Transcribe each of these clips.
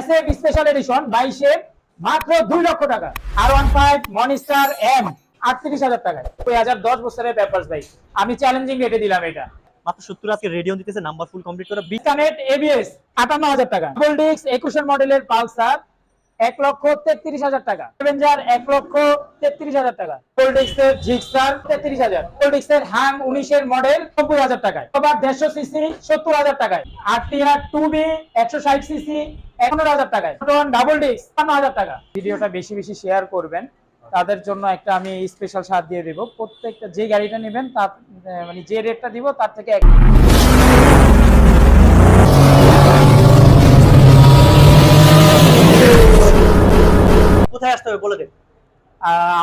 SF special edition বাইশে মাত্র দুই লক্ষ টাকা। R one five monster M আটত্রিশ হাজার টাকায়। দুই হাজার দশ বছরের পেপার ভাই আমি চ্যালেঞ্জিং রেটে দিলাম এটা। মাত্র সত্তর আজকে রেডিও দিতেছে নাম্বার ফুল কমপ্লিট করে বিকানেট এবিএস আটান্ন হাজার টাকা। গোল্ডিক্স একুশের মডেলের পালসার এক লক্ষ তেত্রিশ হাজার টাকা। অ্যাভেঞ্জার এক লক্ষ তেত্রিশ হাজার টাকা। গোল্ড ডিস্কের জিক্সার তেত্রিশ হাজার। গোল্ড ডিস্কের হাং উনিশের মডেল নব্বই হাজার টাকায়। আবার দেড়শো সিসি সত্তর হাজার টাকায়। আর টিআর টু বি একশো ষাট সিসি পনেরো হাজার টাকায়। ডাবল ডিস্ক পান্ন হাজার টাকা। ভিডিওটা বেশি বেশি শেয়ার করবেন। তাদের জন্য একটা আমি স্পেশাল সার দিয়ে দেবো। প্রত্যেকটা যে গাড়িটা নেবেন, তার মানে যে রেটটা দিব, তার থেকে এক কোথায় আসতে হবে? বলে দেন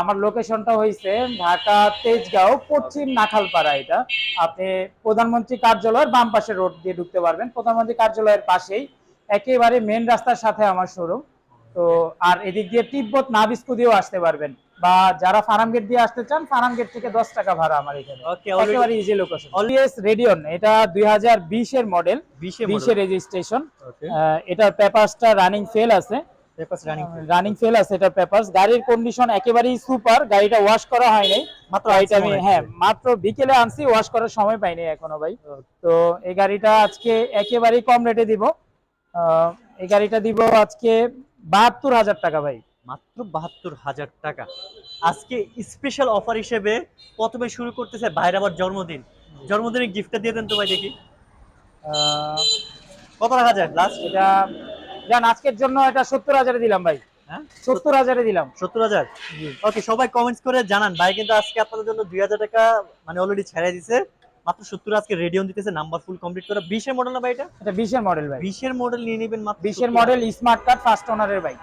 আমার লোকেশনটা হয়েছে ঢাকা, তেজগাঁও, পশ্চিম নাখালপাড়া এটা। আপনি প্রধানমন্ত্রী কার্যালয়ের বাম পাশে রোড দিয়ে ঢুকতে পারবেন। প্রধানমন্ত্রী কার্যালয়ের পাশেই একেবারে মেন রাস্তার সাথে আমার শোরুম তো আর এদিক দিয়ে তিব্বত নাবিস্কু দিয়েও আসতে পারবেন। বা যারা ফার্ম গেট দিয়ে আসতে চান ফার্ম গেট থেকে দশ টাকা ভাড়া আমার এখানে। একেবারে ইজি লোকেশন অলওয়েজ রেডিয়ন এটা দুই হাজার বিশের মডেল বিশে বিশের রেজিস্ট্রেশন এটার পেপারসটা রানিং ফেল আছে। রানিং ফেল আছে এটা পেপারস গাড়ির কন্ডিশন একেবারেই সুপার গাড়িটা ওয়াশ করা হয় নাই। মাত্র গাড়িটা আমি হ্যাঁ মাত্র বিকেলে আনছি ওয়াশ করার সময় পাইনি এখনও ভাই। তো এই গাড়িটা আজকে একেবারেই কম রেটে দিব। এই গাড়িটা দিব আজকে বাহাত্তর হাজার টাকা ভাই। মাত্র বাহাত্তর হাজার টাকা। আজকে স্পেশাল অফার হিসেবে প্রথমে শুরু করতেছে ভাইয়ের আবার জন্মদিন। জন্মদিনের গিফটটা দিয়ে দেন তো ভাই দেখি। কত রাখা যায় লাস্ট এটা জান আজকের জন্য এটা সত্তর হাজারে দিলাম ভাই। হ্যাঁ? সত্তর হাজারে দিলাম। সত্তর হাজার? ওকে সবাই কমেন্টস করে জানান। ভাই কিন্তু আজকে আপনাদের জন্য দুই হাজার টাকা মানে অলরেডি ছেড়ে দিছে। মাত্র সত্তর আজকে রেডিয়ন দিতেছে নাম্বার ফুল কমপ্লিট করে। বিশের মডেল না ভাই এটা? এটা বিশের মডেল ভাই। বিশের মডেল নিয়ে নেবেন মাত্র বিশের মডেল স্মার্ট কার্ড ফার্স্ট ওনারের ভাই।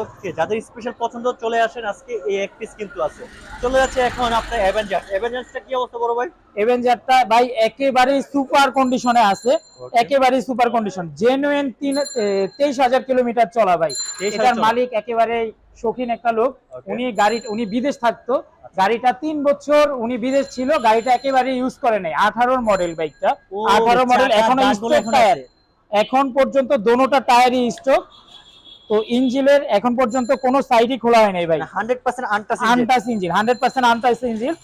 ওকে যাদের স্পেশাল পছন্দ চলে আসেন আজকে এই এক পিস কিন্তু আছে। চলে যাচ্ছে এখন আপনার অ্যাভেঞ্জার অ্যাভেঞ্জারসটা কি অবস্থা বড় ভাই? এভেঞ্জারটা ভাই একেবারেই সুপার কন্ডিশনে আছে। একেবারে সুপার কন্ডিশন জেনুইন তিন তেইশ হাজার কিলোমিটার চলা ভাই। এটার মালিক একেবারে শৌখিন একটা লোক। উনি গাড়ি উনি বিদেশ থাকতো। গাড়িটা তিন বছর উনি বিদেশ ছিল গাড়িটা একেবারে ইউজ করে নাই। আঠারোর মডেল বাইকটা আঠারো মডেল এখনও স্টক টায়ার এখন পর্যন্ত দোনোটা টায়ারই স্টক তো ইঞ্জিনের এখন পর্যন্ত কোনো সাইডই খোলা হয় নাই ভাই। Hundred percent untouch untouch engine hundred percent untouch engine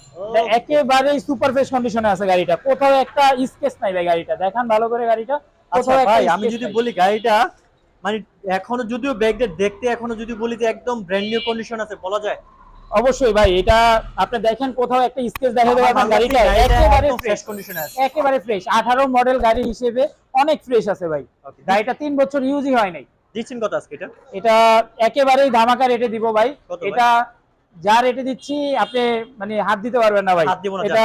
একেবারেই সুপার ফ্রেশ কন্ডিশনে আছে গাড়িটা। কোথাও একটা স্কেচ নাই ভাই গাড়িটা। দেখান ভালো করে গাড়িটা। আচ্ছা ভাই আমি যদি বলি গাড়িটা মানে এখনও যদিও ব্যাগটা দেখতে এখনও যদি বলি যে একদম ব্র্যান্ড নিউ কন্ডিশন আছে বলা যায়। অবশ্যই ভাই এটা আপনি দেখেন কোথাও একটা স্কেচ দেখা দেবে আমার গাড়িটা একেবারে ফ্রেশ কন্ডিশনে আছে। একেবারে ফ্রেশ আঠারো মডেল গাড়ি হিসেবে অনেক ফ্রেশ আছে ভাই। গাড়িটা তিন বছর ইউজই হয় নাই। দিচ্ছেন কত আজকে এটা? এটা একেবারেই ধামাকা রেটে দিব ভাই? এটা যা রেটে দিচ্ছি আপনি মানে হাত দিতে পারবেন না ভাই। হাত দিব না, এটা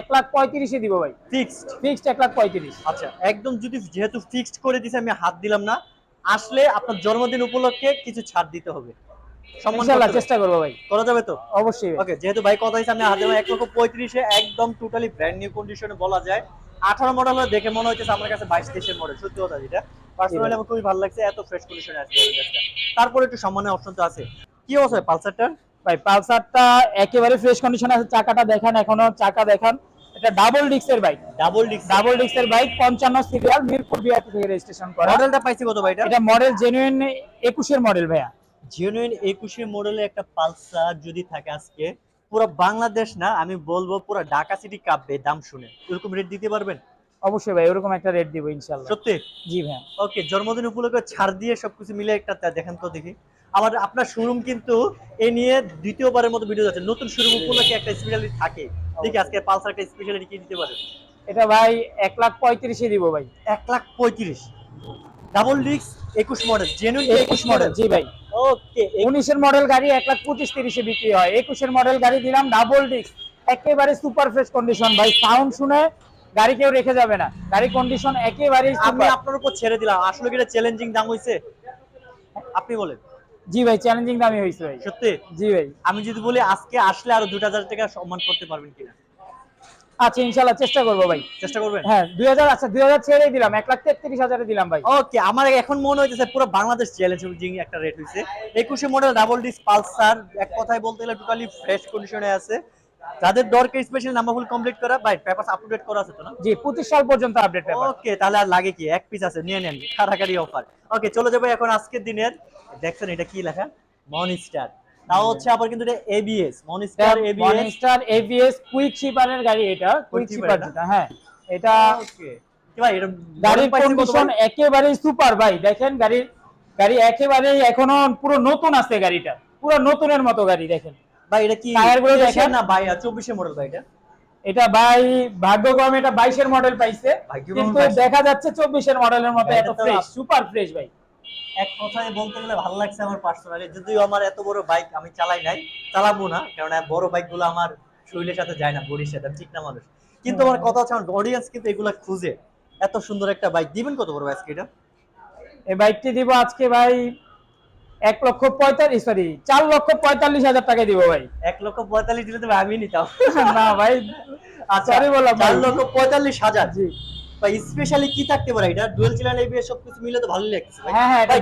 এক লাখ পঁয়ত্রিশে দিব ভাই। ফিক্সড ফিক্সড এক লাখ পঁয়ত্রিশ। আচ্ছা একদম যদি যেহেতু ফিক্সড করে দিছে আমি হাত দিলাম না আসলে আপনার জন্মদিন উপলক্ষে কিছু ছাড় দিতে হবে। চেষ্টা করব ভাই। করা যাবে তো? অবশ্যই। ওকে যেহেতু ভাই কথা হয়েছে আমি হাতে লক্ষ পঁয়ত্রিশে একদম টোটালি ব্র্যান্ড নিউ কন্ডিশনে বলা যায়। আঠারো মডেল দেখে মনে হচ্ছে আমার কাছে বাইশ তেইশের মডেল সত্যি কথা যেটা। পার্সোনালি আমার খুবই ভালো লাগছে এত ফ্রেশ কন্ডিশনে আছে। তারপরে একটু সম্মানের অপশন তো আছে। কি অবস্থা পালসারটা ভাই পালসারটা একেবারে ফ্রেশ কন্ডিশন আছে চাকাটা দেখান এখনও চাকা দেখান। এটা ডাবল ডিক্সের বাইক ডাবল ডিস্ক ডাবল ডিক্সের বাইক পঞ্চান্ন সিরিয়াল মিরপুর বিআরটি থেকে রেজিস্ট্রেশন করা। মডেলটা পাইছি কত ভাই এটা? এটা মডেল জেনুইন একুশের মডেল ভাইয়া। জেনুইন একুশে মডেলের একটা পালসার যদি থাকে আজকে পুরো বাংলাদেশ না আমি বলব পুরো ঢাকা সিটি কাঁপবে দাম শুনে। এরকম রেট দিতে পারবেন? অবশ্যই ভাই ওরকম একটা রেট দিব ইনশাল্লাহ সত্যি? জি ভাই ওকে জন্মদিন উপলক্ষে ছাড় দিয়ে সবকিছু মিলে একটা দেখেন তো দেখি। আমার আপনার শোরুম কিন্তু এ নিয়ে দ্বিতীয়বারের মতো ভিডিও যাচ্ছে। নতুন শোরুম উপলক্ষে একটা স্পেশালিটি থাকে। দেখি আজকে পালসার একটা স্পেশালিটি কি দিতে পারে? এটা ভাই এক লাখ পঁয়ত্রিশে দিব ভাই। এক লাখ পঁয়ত্রিশ। ডাবল ডিস্ক একুশ মডেল জেনুইন একুশ মডেল জি ভাই। ওকে উনিশের মডেল গাড়ি এক লাখ পঁচিশ তিরিশে বিক্রি হয়। একুশের মডেল গাড়ি দিলাম ডাবল ডিস্ক একেবারে সুপার ফ্রেশ কন্ডিশন ভাই। সাউন্ড শুনে গাড়ি কেউ রেখে যাবে না। গাড়ি কন্ডিশন একেবারেই আমি আপনার উপর ছেড়ে দিলাম। আসলে কিটা চ্যালেঞ্জিং দাম হইছে? আপনি বলেন। জি ভাই চ্যালেঞ্জিং দামই হয়েছে ভাই। সত্যি? জি ভাই। আমি যদি বলি আজকে আসলে আরও দুটা হাজার টাকা সম্মান করতে পারবেন কিনা? আচ্ছা ইনশাল্লাহ চেষ্টা করব ভাই। চেষ্টা করবেন? হ্যাঁ দুই হাজার আচ্ছা দুই হাজার ছেড়েই দিলাম এক লাখ তেত্রিশ হাজারে দিলাম ভাই। ওকে আমার এখন মনে হইতেছে পুরো বাংলাদেশ চ্যালেঞ্জিং একটা রেট হইছে। একুশে মডেল ডাবল ডিস পালসার এক কথায় বলতে গেলে টোটালি ফ্রেশ কন্ডিশনে আছে। যাদের দরকার স্পেশাল নাম্বার ফুল কমপ্লিট করা ভাই পেপারস আপডেট করা আছে তো না? জি পঁচিশ সাল পর্যন্ত আপডেট পেপার ওকে তাহলে আর লাগে কি? এক পিস আছে নিয়ে নেন কারাকারি অফার ওকে চলে যাব এখন আজকের দিনের। দেখছেন এটা কি লেখা? মনস্টার তাও হচ্ছে আবার কিন্তু এটা ABS monster ABS monster ABS quick শিপারের গাড়ি এটা কুইক শিপার যেটা হ্যাঁ। এটা ওকে কি ভাই এটা গাড়ির কন্ডিশন ভাই? একেবারেই সুপার ভাই। দেখেন গাড়ির গাড়ি একেবারেই এখনও পুরো নতুন আছে গাড়িটা। পুরো নতুনের মতো গাড়ি দেখেন। ভাই এটা কি টায়ারগুলো দেখেন। না ভাই 24 এর মডেল ভাই এটা? এটা ভাই ভাগ্যক্রমে এটা বাইশের মডেল পাইছে। কিন্তু দেখা যাচ্ছে চব্বিশের মডেলের মতো এত ফ্রেশ সুপার ফ্রেশ ভাই। এক কথায় বলতে গেলে ভালো লাগছে আমার পার্সোনালি যদিও আমার এত বড় বাইক আমি চালাই নাই চালাবো না কারণ বড় বাইকগুলো আমার শরীরের সাথে যায় না বডির সাথে ঠিক না মানুষ। কিন্তু আমার কথা হচ্ছে আমার অডিয়েন্স কিন্তু এগুলা খুঁজে। এত সুন্দর একটা বাইক দিবেন কত বড় আজকে এটা? এই বাইকটি দিব আজকে ভাই এক লক্ষ পঁয়তাল্লিশ সরি চার লক্ষ পঁয়তাল্লিশ হাজার টাকা দিব ভাই। এক লক্ষ পঁয়তাল্লিশ দিলে তো আমি নিতাম। না ভাই আচ্ছা Sorry বললাম চার লক্ষ পঁয়তাল্লিশ হাজার। জি। ভাই স্পেশালি কি থাকতে পারে? এটা ডুয়েল চ্যানেল এবিএস সবকিছু মিলে তো ভালো লাগছে ভাই। হ্যাঁ হ্যাঁ ভাই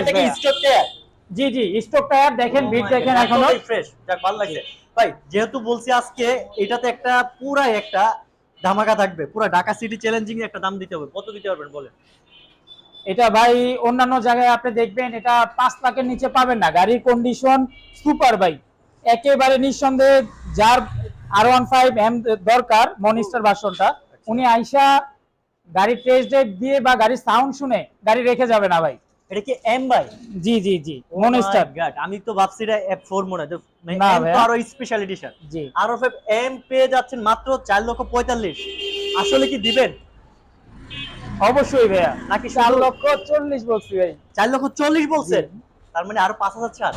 এটা কি স্টক টায়ার জি জি স্টক টায়ার দেখেন Oh বিট দেখেন এখনও। যাক ভালো লাগছে। ভাই যেহেতু বলছি আজকে এটাতে একটা পুরাই একটা ধামাকা থাকবে। পুরা ঢাকা সিটি চ্যালেঞ্জিং একটা দাম দিতে হবে। কত দিতে পারবেন বলেন? এটা ভাই অন্যান্য জায়গায় আপনি দেখবেন এটা পাঁচ লাখের নিচে পাবেন না। গাড়ির কন্ডিশন সুপার বাইক একেবারে নিঃসন্দেহে যার আর ওয়ান ফাইভ এম দরকার মনিস্টার ভার্সনটা। উনি আইসা গাড়ির টেস্ট ড্রাইভ দিয়ে বা গাড়ির সাউন্ড শুনে গাড়ি রেখে যাবে না ভাই। এটা কি এম ভাই? জি জি জি Oh মনিস্টার আমি তো ভাবছি এটা এফ ফোর মনে হয় না আরও স্পেশাল এডিশন জি। আর এফ এম পেয়ে যাচ্ছেন মাত্র চার লক্ষ পঁয়তাল্লিশ। আসলে কি দিবেন? অবশ্যই ভাইয়া। নাকি চার লক্ষ চল্লিশ বলছি ভাই। চার লক্ষ চল্লিশ বলছেন? তার মানে আরও পাঁচ হাজার ছাড়।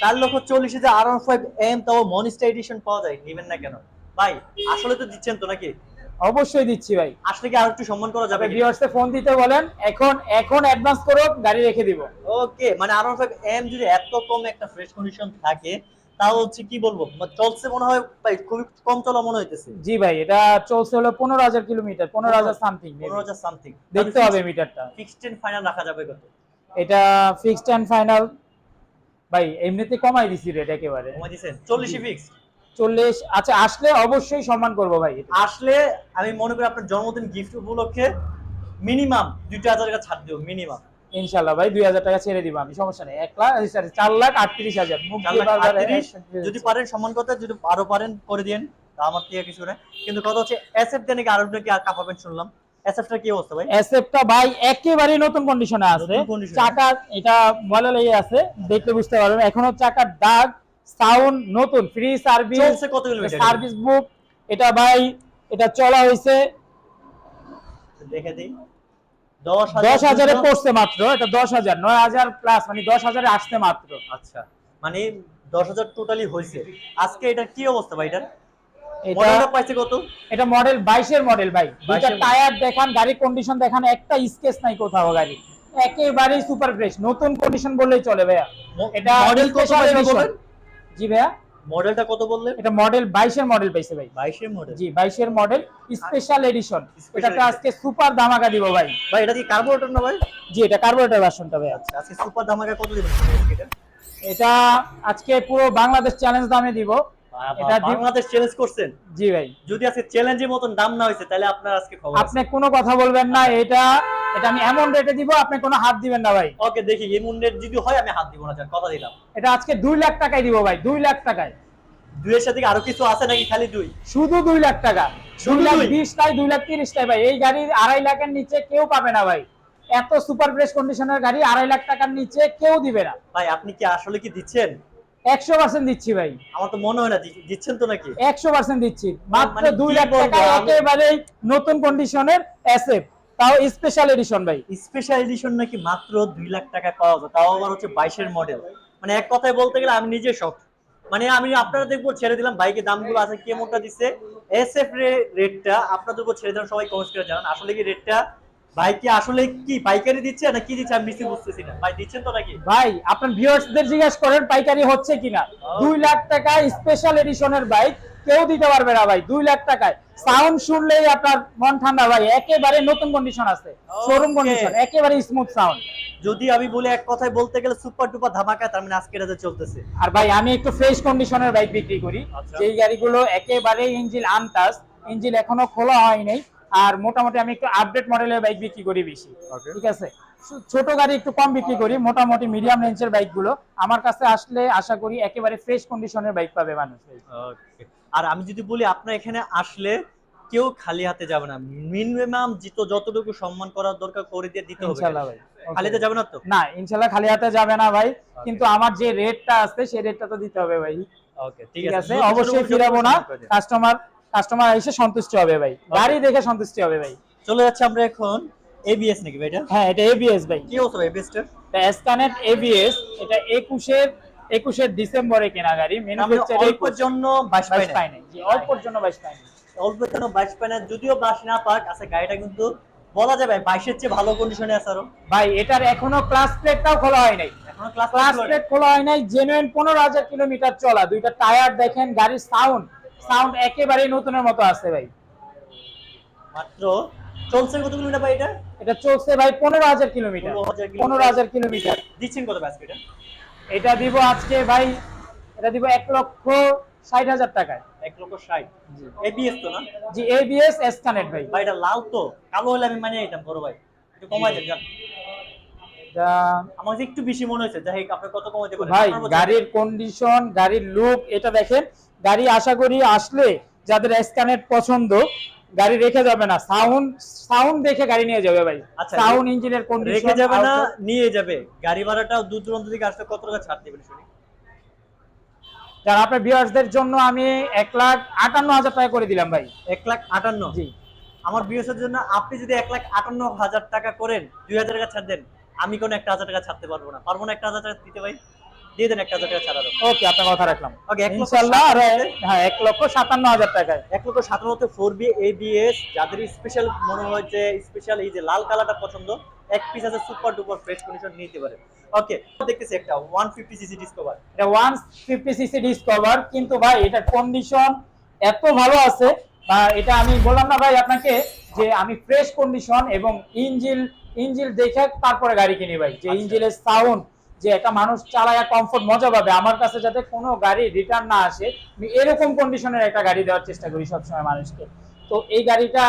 চার লক্ষ চল্লিশে যে আর ফাইভ এম তাও মনিস্টার এডিশন পাওয়া যায় নেবেন না কেন? ভাই আসলে তো দিচ্ছেন তো নাকি? অবশ্যই দিচ্ছি ভাই। আসলে কি আর একটু সম্মান করা যাবে ভিউয়ার্সে ফোন দিতে বলেন এখন এখন অ্যাডভান্স করো গাড়ি রেখে দিব। ওকে মানে আর এম যদি এত কম একটা ফ্রেশ কন্ডিশন থাকে তাও হচ্ছে কি বলব? মানে চলছে মনে হয় ভাই খুবই কম চলা মনে হইতেছে। জি ভাই এটা চলছে হলো পনেরো হাজার কিলোমিটার পনেরো হাজার সামথিং পনেরো হাজার সামথিং দেখতে হবে মিটারটা ফিক্সড এন্ড ফাইনাল রাখা যাবে কত? এটা ফিক্সড অ্যান্ড ফাইনাল ভাই এমনিতে কমাই দিছি রেট একেবারে। কমাই দিছেন? চল্লিশই ফিক্স চল্লিশ। আচ্ছা আসলে অবশ্যই সম্মান করব ভাই আসলে আমি মনে করি আপনার জন্মদিন গিফট উপলক্ষে মিনিমাম দুইটা হাজার টাকা ছাড় দেবো মিনিমাম ইনশাল্লাহ ভাই দুই হাজার টাকা ছেড়ে দিব আমি সমস্যা নেই। এক লাখ চার লাখ আটত্রিশ হাজার। যদি পারেন সম্মান করতে যদি আরও পারেন করে দিন আমার থেকে কিছু না। কিন্তু কথা হচ্ছে এসএফ দিয়ে নাকি আরও নাকি আর কাপাবেন শুনলাম। এসএফটা কি অবস্থা ভাই? এসএফটা ভাই একেবারে নতুন কন্ডিশনে আছে। চাকা এটা ময়লা লেগে আছে দেখলে বুঝতে পারবেন। এখনও চাকার দাগ সাউন্ড নতুন ফ্রি সার্ভিস কত কিলোমিটার সার্ভিস বুক এটা ভাই এটা চলা হয়েছে দেখে দিই। দশ হাজারে পড়ছে মাত্র এটা দশ হাজার নয় হাজার প্লাস মানে দশ হাজারে আসছে মাত্র। আচ্ছা মানে দশ হাজার টোটালি হয়েছে। আজকে এটার কি অবস্থা ভাই এটার এটা মডেলটা পাইছে কত? এটা মডেল বাইশের মডেল ভাই। দুইটা টায়ার দেখান গাড়ির কন্ডিশন দেখান একটা স্কেচ নাই কোথাও গাড়ি একেবারেই সুপার ফ্রেশ নতুন কন্ডিশন বললেই চলে ভাইয়া। এটা মডেল কত জি ভাইয়া। মডেলটা কত বললেন? এটা মডেল বাইশের মডেল পাইছে ভাই। বাইশের মডেল জি বাইশের মডেল স্পেশাল এডিশন এটাতে আজকে সুপার ধামাকা দিব ভাই। ভাই এটা কি কার্বোরেটর না ভাই? জি এটা কার্বোরেটর ভার্সনটা ভাই আচ্ছা আজকে সুপার ধামাকা কত দিবেন এটা? এটা আজকে পুরো বাংলাদেশ চ্যালেঞ্জ দামে দিব। এটা বাংলাদেশ চ্যালেঞ্জ করছেন? জি ভাই। যদি আজকে চ্যালেঞ্জের মতন দাম না হয়েছে তাহলে আপনার আজকে খবর আপনি কোনো কথা বলবেন না এটা এটা আমি এমন রেটে দিব আপনি কোনো হাত দিবেন না ভাই। ওকে দেখি এই মুন্ডের যদি হয় আমি হাত দিব না যাক, কথা দিলাম। এটা আজকে লাখ টাকায় দিব ভাই লাখ টাকায়। দুইয়ের সাথে আরও কিছু আছে নাকি খালি দুই? শুধু লাখ টাকা। লাখ দুই? বিশ টাই দুই লাখ তিরিশ টাই ভাই। এই গাড়ির আড়াই লাখের নিচে কেউ পাবে না ভাই। এত সুপার ফ্রেশ কন্ডিশনের গাড়ি আড়াই লাখ টাকার নিচে কেউ দিবে না। ভাই আপনি কি আসলে কি দিচ্ছেন? একশো পার্সেন্ট দিচ্ছি ভাই। আমার তো মনে হয় না দিচ্ছেন তো নাকি? একশো পার্সেন্ট দিচ্ছি। মাত্র মানে দুই লাখ টাকা আমি? একেবারেই নতুন কন্ডিশনের এসএফ তাও স্পেশাল এডিশন ভাই। স্পেশাল এডিশন নাকি মাত্র দুই লাখ টাকা পাওয়া যায় তাও আবার হচ্ছে বাইশের মডেল মানে এক কথায় বলতে গেলে আমি নিজে শখ মানে আমি আপনারা দেখব ছেড়ে দিলাম বাইকের দামগুলো আছে কেমনটা দিচ্ছে এস এফ রেটটা আপনাদের উপর ছেড়ে দিলাম সবাই কমেন্ট করে জানান। আসলে কি রেটটা ভাই কি আসলে কি পাইকারি দিচ্ছে না কি দিচ্ছে আমি বেশি বুঝতেছি না। ভাই দিচ্ছেন তো নাকি? ভাই আপনার ভিউয়ার্সদের জিজ্ঞাসা করেন পাইকারি হচ্ছে কিনা। দুই লাখ টাকা স্পেশাল এডিশনের বাইক কেউ দিতে পারবে না ভাই দুই লাখ টাকায়। সাউন্ড শুনলেই আপনার মন ঠান্ডা ভাই। একেবারে নতুন কন্ডিশন আছে। শোরুম কন্ডিশন একেবারে স্মুথ সাউন্ড যদি আমি বলি এক কথায় বলতে গেলে সুপার ডুপার ধামাকা তার মানে আজকে যে চলতেছে। আর ভাই আমি একটু ফ্রেশ কন্ডিশনের বাইক বিক্রি করি। আচ্ছা। যেই গাড়িগুলো একেবারে ইঞ্জিন আনটাস ইঞ্জিন এখনও খোলা হয় নাই। আর মোটামুটি আমি একটু আপডেট মডেলের বাইক বিক্রি করি বেশি। ঠিক আছে? ছোট গাড়ি একটু কম বিক্রি করি মোটামুটি মিডিয়াম রেঞ্জের বাইকগুলো আমার কাছে আসলে আশা করি একেবারে ফ্রেশ কন্ডিশনের বাইক পাবে মানুষ। Okay. আর আমি যদি বলি আপনার এখানে আসলে কেউ খালি হাতে যাবে না। মিনিমাম জিত যতটুকু সম্মান করার দরকার করে দিয়ে দিতে হবে ইনশাল্লাহ ভাই। খালি হাতে যাবে না তো? না খালি হাতে যাবে না ভাই। কিন্তু আমার যে রেটটা আছে সেই রেটটা তো দিতে হবে ভাই। ওকে ঠিক আছে। অবশ্যই ফিরাবো না। কাস্টমার কাস্টমার এসে সন্তুষ্ট হবে ভাই। গাড়ি দেখে সন্তুষ্টি হবে ভাই। চলে যাচ্ছে আমরা এখন এবিএস নাকি ভাই এটা? হ্যাঁ এটা এবিএস ভাই। কি এবিএস এটা একুশের একুশের ডিসেম্বরে কেনা গাড়ি অল্পের জন্য বাইশ বাইশ পাই পাই নাই জি জন্য বাইশ পাই নাই অল্পের জন্য বাইশ পাই না যদিও বাস না পাক আছে গাড়িটা কিন্তু বলা যাবে বাইশের চেয়ে ভালো কন্ডিশনে আছে আরও। ভাই এটার এখনও ক্লাস প্লেটটাও খোলা হয় নাই। এখনও ক্লাস প্লেট খোলা হয় নাই জেনুইন পনেরো হাজার কিলোমিটার চলা। দুইটা টায়ার দেখেন গাড়ির সাউন্ড সাউন্ড একেবারেই নতুনের মতো আছে ভাই। মাত্র চলছে কত কিলোমিটার ভাই এটা? এটা চলছে ভাই পনেরো হাজার কিলোমিটার। পনেরো হাজার কিলোমিটার। দিচ্ছেন কত আজকে এটা এটা দিব আজকে ভাই এটা দিব এক লক্ষ ষাট হাজার টাকায়। এক লক্ষ ষাট? এবিএস তো না? জি এবিএস এসকানেট ভাই। ভাই এটা লাল তো। কালো হলে আমি মানে নিতাম বড় ভাই। একটু কমাই দেন আমার একটু বেশি মনে হয়েছে। যাই আপনি কত কমাইতে পারেন? ভাই গাড়ির কন্ডিশন গাড়ির লুক এটা দেখেন। গাড়ি আশা করি আসলে যাদের এসকানেট পছন্দ গাড়ি রেখে যাবে না সাউন্ড সাউন্ড দেখে গাড়ি নিয়ে যাবে ভাই। আচ্ছা, সাউন্ড ইঞ্জিনের কন্ডিশন রেখে যাবে না নিয়ে যাবে। গাড়ি ভাড়াটাও দূর দূরান্ত থেকে আসলে কত টাকা ছাড় দেবেন শুনি? যারা আপনার ভিউয়ার্সদের জন্য আমি এক লাখ আটান্ন হাজার টাকা করে দিলাম ভাই। এক লাখ আটান্ন? জি। আমার বিএসের জন্য আপনি যদি এক লাখ আটান্ন হাজার টাকা করেন দুই হাজার টাকা ছাড় দেন আমি কোনো একটা হাজার টাকা ছাড়তে পারব না। পারব না একটা হাজার টাকা দিতে ভাই? দিয়ে দেন একটা হাজার টাকা ছাড়া ওকে আপনার কথা রাখলাম। ওকে এক ইনশাল্লাহ হ্যাঁ এক লক্ষ সাতান্ন হাজার টাকায়। এক লক্ষ সাতান্নতে ফোর বি এবিএস যাদের স্পেশাল মনে হয় যে স্পেশাল এই যে লাল কালারটা পছন্দ এক পিস আছে সুপার ডুপার ফ্রেশ কন্ডিশন নিতে ওকে দেখতেছি একটা ওয়ান ফিফটি সিসি ডিসকভার এটা ওয়ান ফিফটি সিসি ডিসকভার কিন্তু ভাই এটা কন্ডিশন এত ভালো আছে। বা এটা আমি বললাম না ভাই আপনাকে যে আমি ফ্রেশ কন্ডিশন এবং ইঞ্জিল ইঞ্জিল দেখে তারপরে গাড়ি কিনি ভাই। যে আচ্ছা। ইঞ্জিলের সাউন্ড যে একটা মানুষ চালায় কমফোর্ট মজা পাবে আমার কাছে যাতে কোনো গাড়ি রিটার্ন না আসে আমি এরকম কন্ডিশনের একটা গাড়ি দেওয়ার চেষ্টা করি সবসময় মানুষকে। তো এই গাড়িটা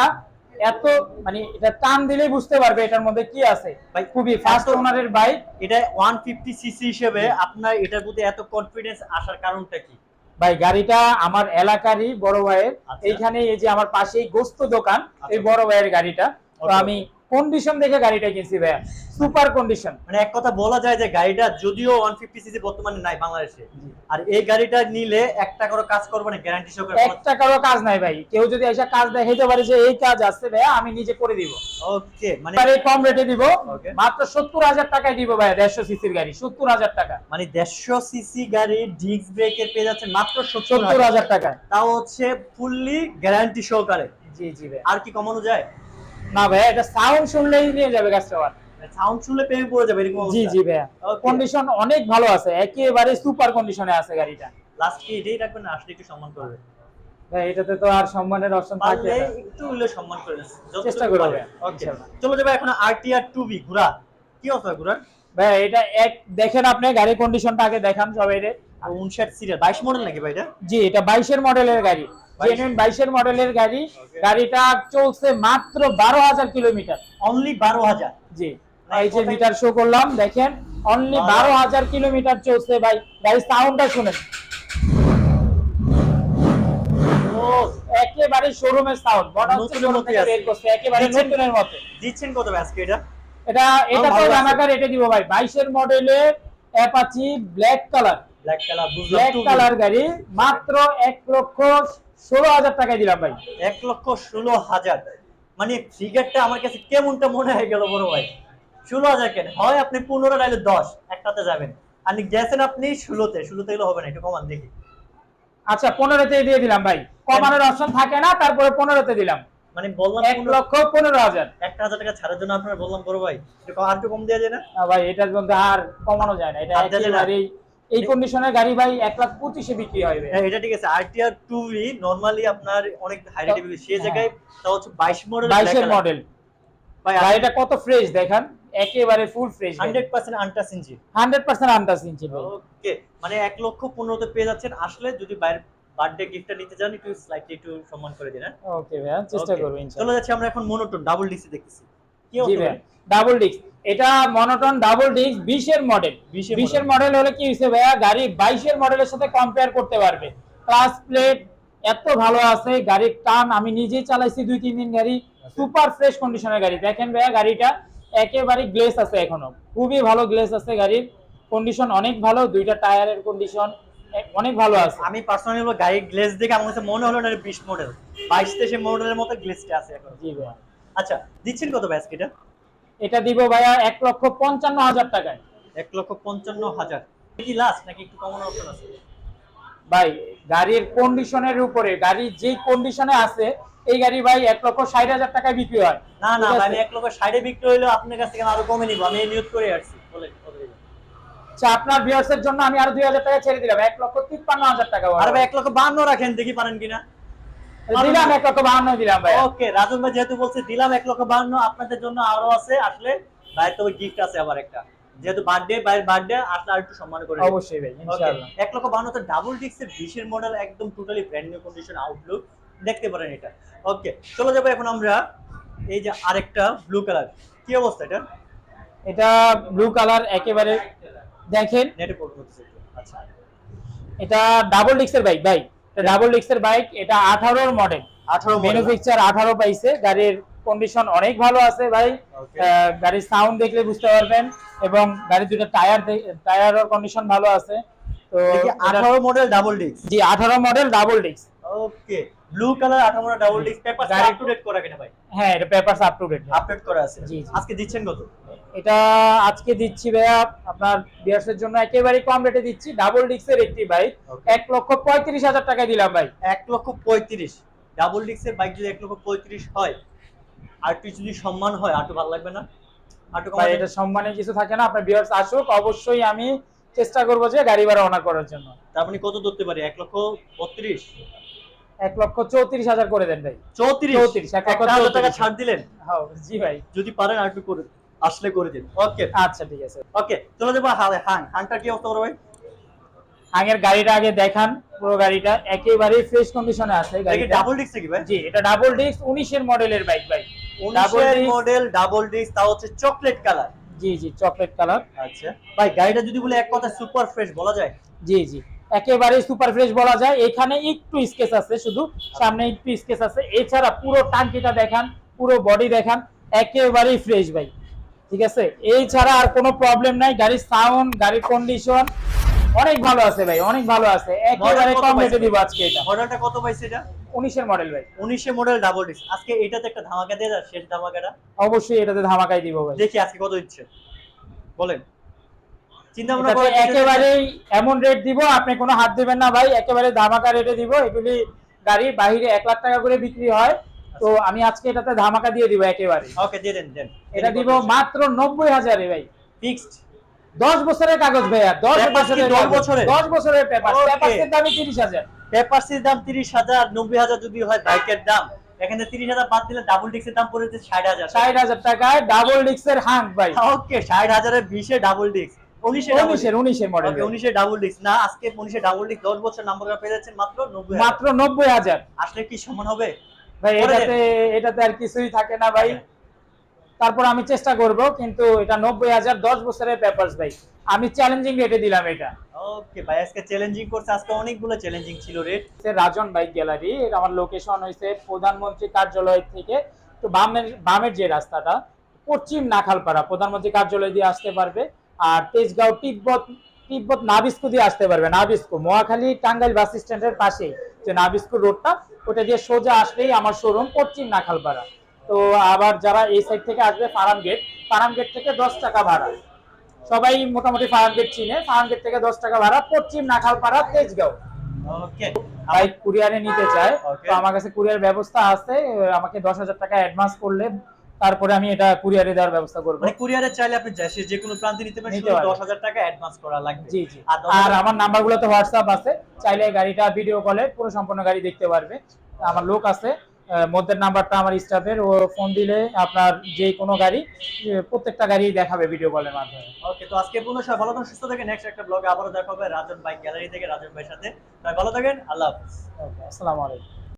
এত মানে এটা টান দিলেই বুঝতে পারবে এটার মধ্যে কি আছে। ভাই, খুবই ফার্স্ট ওনারের বাইক এটা ওয়ান ফিফটি সিসি হিসেবে আপনার এটার প্রতি এত কনফিডেন্স আসার কারণটা কি? ভাই গাড়িটা আমার এলাকারই বড় ভাইয়ের। আচ্ছা। এইখানে এই যে আমার পাশেই গোস্ত দোকান আচ্ছা। এই বড় ভাইয়ের গাড়িটা। তো আমি কন্ডিশন দেখে গাড়িটা কিনছি ভাইয়া। সুপার কন্ডিশন মানে এক কথা বলা যায় যে গাড়িটা যদিও ওয়ান ফিফটি সিসি বর্তমানে নাই বাংলাদেশে আর এই গাড়িটা নিলে এক টাকারও কাজ করবে না গ্যারান্টি সহকারে এক টাকারও কাজ নাই ভাই। কেউ যদি এসে কাজ দেখাইতে পারে যে এই কাজ আছে ভাইয়া আমি নিজে করে দিব। ওকে মানে এবারে কম রেটে দিব। মাত্র সত্তর হাজার টাকায় দিব ভাইয়া দেড়শো সিসির গাড়ি সত্তর হাজার টাকা। মানে দেড়শো সিসি গাড়ি ডিস্ক ব্রেকের পেয়ে যাচ্ছে মাত্র সত্তর সত্তর হাজার টাকায় তাও হচ্ছে ফুললি গ্যারান্টি সহকারে। জি জি ভাই আর কি কমানো যায়? না ভাইয়া এটা সাউন্ড শুনলেই নিয়ে যাবে কাস্টমার সাউন্ড শুনলে প্রেমে পড়ে যাবে এরকম জি জি ভাইয়া। কন্ডিশন অনেক ভালো আছে একেবারে সুপার কন্ডিশনে আছে গাড়িটা। লাস্ট কি এটাই রাখবেন আসলে একটু সম্মান করবে। ভাই এটাতে তো আর সম্মানের অপশন থাকে না। একটু হলে সম্মান করে চেষ্টা করব. ইনশাআল্লাহ। চলো যাবে এখন আরটিআর ঘোড়া। কি অবস্থা ঘোড়ার? ভাই এটা এক দেখেন আপনি গাড়ির কন্ডিশনটা আগে দেখান সবাই রে আর উনষাট সিরিয়াল বাইশ মডেল নাকি ভাই এটা? জি এটা বাইশের মডেলের গাড়ি। 22 জেনুইন বাইশের মডেলের গাড়ি। গাড়িটা চলছে মাত্র বারো হাজার কিলোমিটার। অনলি বারো হাজার। জি। এই যে মিটার শো করলাম দেখেন অনলি বারো। হাজার কিলোমিটার চলছে ভাই। গাড়ির সাউন্ডটা শুনেন। একেবারে শোরুমের সাউন্ড মনে হচ্ছে মতোই থেকে বের করছে একেবারে নতুনের মতো। দিচ্ছেন কত আজকে এটা? এটা এটা তো। আমাকে রেটে দিব ভাই। বাইশের মডেলের Apache black colour black colour black colour গাড়ি মাত্র এক লক্ষ ষোলো হাজার টাকায় দিলাম ভাই। এক লক্ষ ষোলো হাজার। মানে ফিগারটা আমার কাছে কেমনটা মনে হয়ে গেল বড় ভাই? ষোলো হাজার কেন? হয় আপনি পনেরো নাইলে দশ একটাতে যাবেন। আর গেছেন আপনি ষোলোতে ষোলোতে গেলে হবে না একটু কমান দেখি। আচ্ছা পনেরোতে দিয়ে দিলাম ভাই। কমানোর অপশন থাকে না তারপরে পনেরোতে দিলাম। মানে বললাম এক লক্ষ পনেরো হাজার। একটা হাজার টাকা ছাড়ার জন্য আপনার বললাম বড় ভাই। আর একটু কম দেওয়া যায় না? না ভাই এটার মধ্যে আর কমানো যায় না। এটা এই কন্ডিশনের গাড়ি ভাই এক লাখ পঁচিশে বিক্রি হয় হ্যাঁ, এটা ঠিক আছে। আরটিআর টু ভি নর্মালি আপনার অনেক হাই রেটে সেই হ্যাঁ। জায়গায় তা হচ্ছে বাইশ মডেল বাইশের মডেল ভাই গাড়িটা কত ফ্রেশ দেখান? একেবারে full fresh hundred percent untouch engine. Hundred percent আন্দাজ ইঞ্চি ভাই। ওকে মানে এক লক্ষ পনেরোতে পেয়ে যাচ্ছেন। আসলে যদি বাইরের বার্থডে গিফটটা নিতে চান একটু স্লাইটলি একটু সম্মান করে দিন হ্যাঁ? ওকে ভাইয়া চেষ্টা. করব চলে যাচ্ছি আমরা এখন মনোটোন ডাবল ডিসি দেখতেছি। জি ডাবল ডিস্ক এটা মনোটন ডাবল ডিস্ক বিশের মডেল 20 এর বিশের মডেল হলে কি হয়েছে ভাইয়া? গাড়ি বাইশের মডেলের সাথে কম্পেয়ার করতে পারবে। ক্লাস প্লেট এত ভালো আছে গাড়ির টান আমি নিজেই চালাইছি দুই তিন দিন গাড়ি। সুপার ফ্রেশ কন্ডিশনের গাড়ি। দেখেন ভাইয়া গাড়িটা একেবারে গ্লেস আছে এখনও। খুবই ভালো গ্লেস আছে গাড়ির। কন্ডিশন অনেক ভালো দুইটা টায়ারের কন্ডিশন অনেক ভালো আছে। আমি পার্সোনালি গাড়ির গ্লেজ দেখে আমার কাছে মনে হলো না বিশ মডেল বাইশ তেইশে মডেলের মতো গ্লেজটা আছে এখন। জি ভাইয়া। আচ্ছা দিচ্ছেন কত ব্যাস এটা? এটা দিব ভাইয়া এক লক্ষ পঞ্চান্ন হাজার টাকায়। এক লক্ষ পঞ্চান্ন হাজার। কি লাস্ট নাকি একটু কমানোর অপশন আছে? ভাই গাড়ির কন্ডিশনের উপরে গাড়ি যে কন্ডিশনে আছে এই গাড়ি ভাই এক লক্ষ ষাট হাজার টাকায় বিক্রি হয়। না না? আমি এক লক্ষ ষাটে বিক্রি হইল আপনার কাছ থেকে আরও কমে নিব। আমি এই নিয়োগ করে আসছি। বলে আচ্ছা আপনার ভিউয়ার্সের জন্য আমি আরও দুই হাজার টাকা ছেড়ে দিলাম। এক লক্ষ তিপ্পান্ন হাজার টাকা আর ভাই এক লক্ষ বান্ন রাখেন দেখি পারেন কিনা। দিলাম এক লক্ষ বাহান্ন দিলাম ভাই ওকে রাজন ভাই যেহেতু বলছে দিলাম এক লক্ষ বান্ন আপনাদের জন্য আরও আছে আসলে ভাইয়ের তবে গিফট আছে আবার একটা। যেহেতু বার্থডে ভাইয়ের বার্থডে আসলে আর একটু সম্মান করে অবশ্যই ভাই ইনশাআল্লাহ। এক লক্ষ বান্নতে ডাবল ডিস্কের বিশের মডেল একদম totally brand new condition outlook দেখতে পারেন এটা। ওকে চলে যাব এখন আমরা এই যে আরেকটা ব্লু কালার কি অবস্থা এটা? এটা ব্লু কালার একেবারে দেখেন। নেটে পড়তে আচ্ছা। এটা ডাবল ডিস্কের বাইক ভাই। ডাবল ডিস্কের বাইক এটা আঠারোর মডেল আঠারো ম্যানুফ্যাকচার আঠারো পাইছে। গাড়ির কন্ডিশন অনেক ভালো আছে ভাই। গাড়ির সাউন্ড দেখলে বুঝতে পারবেন এবং গাড়ির দুটো টায়ার টায়ারের কন্ডিশন ভালো আছে। তো আঠারো মডেল ডাবল ডিস্ক জি আঠারো model double disc okay blue colour আঠারো model double disc paper up to date করা কিনা ভাই? হ্যাঁ এটা papers up to date update করা আছে। আজকে দিচ্ছেন কত? এটা আজকে দিচ্ছি ভাইয়া আপনার বিয়ার্সের জন্য একেবারে কম রেটে দিচ্ছি। ডাবল ডিক্সের একটি বাইক এক লক্ষ পঁয়ত্রিশ হাজার টাকা দিলাম ভাই। এক লক্ষ পঁয়ত্রিশ। ডাবল ডিস্কের বাইক যদি এক লক্ষ পঁয়ত্রিশ হয় আর একটু যদি সম্মান হয় আর ভালো লাগবে না? আর এটা সম্মানের কিছু থাকে না। আপনার বিয়ার্স আসুক অবশ্যই আমি চেষ্টা করব যে গাড়ি ভাড়া অনার করার জন্য। তার মানে কত ধরতে পারি? এক লক্ষ বত্রিশ এক লক্ষ চৌত্রিশ হাজার করে দেন ভাই। চৌত্রিশ? 34, এক লক্ষ টাকা ছাড় দিলেন? হ্যাঁ, জি ভাই। যদি পারেন আর একটু করে আসলে করে দিন। ওকে আচ্ছা ঠিক আছে। ওকে চলে যাব হালে হাং। হাংটার কি অবস্থা করো ভাই? আগের গাড়িটা আগে দেখান পুরো গাড়িটা। একেবারে ফ্রেশ কন্ডিশনে আছে গাড়িটা। ডাবল ডিস্ক কি ভাই? জি এটা ডাবল ডিস্ক উনিশের মডেলের বাইক ভাই। ডাবল উনিশের ডিস্ক মডেল ডাবল ডিস্ক তা হচ্ছে চকলেট কালার জি জি চকলেট কালার আচ্ছা। ভাই গাড়িটা যদি বলে এক কথা সুপার ফ্রেশ বলা যায়? জি জি। একেবারে সুপার ফ্রেশ বলা যায়। এখানে একটু স্কেচ আছে শুধু সামনে একটু স্কেচ আছে। এছাড়া পুরো টাঙ্কিটা দেখান পুরো বডি দেখান একেবারেই ফ্রেশ ভাই। ঠিক আছে? এই ছাড়া আর কোনো প্রবলেম নাই। গাড়ির সাউন্ড গাড়ির কন্ডিশন অনেক ভালো আছে ভাই অনেক ভালো আছে। একেবারে কম রেটে দিব আজকে এটা। মডেলটা কত পাইছে এটা? উনিশের মডেল ভাই। উনিশে মডেল ডাবল ডিস্ক আজকে এটাতে একটা ধামাকা দিয়ে দাও শেষ ধামাকাটা। অবশ্যই এটাতে ধামাকাই দিব ভাই। দেখি আজকে কত দিচ্ছে। বলেন। চিন্তা ভাবনা করে একেবারেই এমন রেট দিব আপনি কোনো হাত দিবেন না ভাই। একেবারে ধামাকা রেটে দিব। এগুলি গাড়ি বাইরে এক লাখ টাকা করে বিক্রি হয়। তো আমি আজকে এটাতে ধামাকা দিয়ে দিব একেবারে। ওকে দিয়ে দেন দেন। এটা দিব মাত্র নব্বই হাজারে ভাই। ফিক্সড দশ বছরের কাগজ ভাইয়া দশ Papers কি বছরের 10 কাগজ। বছরের? দশ বছরের পেপার দামই তিরিশ হাজার। পেপারসির দাম তিরিশ হাজার নব্বই হাজার যদি হয় বাইকের দাম। এখানে তিরিশ হাজার বাদ দিলে ডাবল ডিস্কের দাম পড়েছে ষাট হাজার। ষাট হাজার টাকায় ডাবল ডিক্সের হাঙ্ক ভাই। ওকে ষাট হাজারের বিশে ডাবল ডিস্ক উনিশে উনিশের উনিশের মডেল ওকে উনিশে ডাবল ডিস্ক না আজকে উনিশে ডাবল ডিস্ক দশ বছর নাম্বার পেয়ে যাচ্ছেন মাত্র নব্বই মাত্র নব্বই হাজার। আসলে কি সমান হবে? ভাই এটাতে এটাতে আর কিছুই থাকে না ভাই। তারপর আমি চেষ্টা করব কিন্তু এটা নব্বই হাজার দশ বছরের পেপারস ভাই। আমি চ্যালেঞ্জিং রেটে দিলাম এটা। ওকে ভাই আজকে চ্যালেঞ্জিং করছে আজকে অনেকগুলো চ্যালেঞ্জিং ছিল রেট রাজন বাইক গ্যালারি এটা আমার লোকেশন হয়েছে প্রধানমন্ত্রী কার্যালয় থেকে তো বামের বামের যে রাস্তাটা পশ্চিম নাখালপাড়া প্রধানমন্ত্রী কার্যালয় দিয়ে আসতে পারবে। আর তেজগাঁও তিব্বত তিব্বত নাবিস্কু দিয়ে আসতে পারবে নাবিস্কু। মহাখালী টাঙ্গাইল বাস স্ট্যান্ডের পাশেই। যে নাবিস্কু রোডটা ওটা দিয়ে সোজা আসলেই আমার শোরুম পশ্চিম নাখালপাড়া। তো আবার যারা এই সাইড থেকে আসবে ফার্ম গেট ফার্ম গেট থেকে দশ টাকা ভাড়া। সবাই মোটামুটি ফার্ম গেট চিনে ফার্ম গেট থেকে দশ টাকা ভাড়া পশ্চিম নাখালপাড়া তেজগাঁও। কুরিয়ারে নিতে চায় তো আমার কাছে কুরিয়ার ব্যবস্থা আছে আমাকে দশ হাজার টাকা অ্যাডভান্স করলে তারপরে আমি এটা কুরিয়ারে দেওয়ার ব্যবস্থা করব। মানে কুরিয়ারে চাইলে আপনি দেশে যে কোনো প্রান্তে নিতে পারেন শুধু। দশ হাজার টাকা অ্যাডভান্স করা লাগবে। জি জি। আর দশ আর হাজার- আমার নাম্বারগুলোতে হোয়াটসঅ্যাপ আছে। চাইলে গাড়িটা ভিডিও কলে পুরো সম্পূর্ণ গাড়ি দেখতে পারবে। আমার লোক আছে মধ্যের নাম্বারটা আমার স্টাফের ও ফোন দিলে আপনার যে কোনো গাড়ি প্রত্যেকটা গাড়ি দেখাবে ভিডিও কলের মাধ্যমে। ওকে তো আজকে পর্যন্ত সবাই ভালো থাকুন সুস্থ থাকেন। নেক্সট একটা ব্লগে আবারও দেখা হবে রাজন বাইক গ্যালারি থেকে রাজন ভাইয়ের সাথে। ভালো থাকেন আল্লাহ হাফিজ। ওকে আসসালামু আলাইকুম।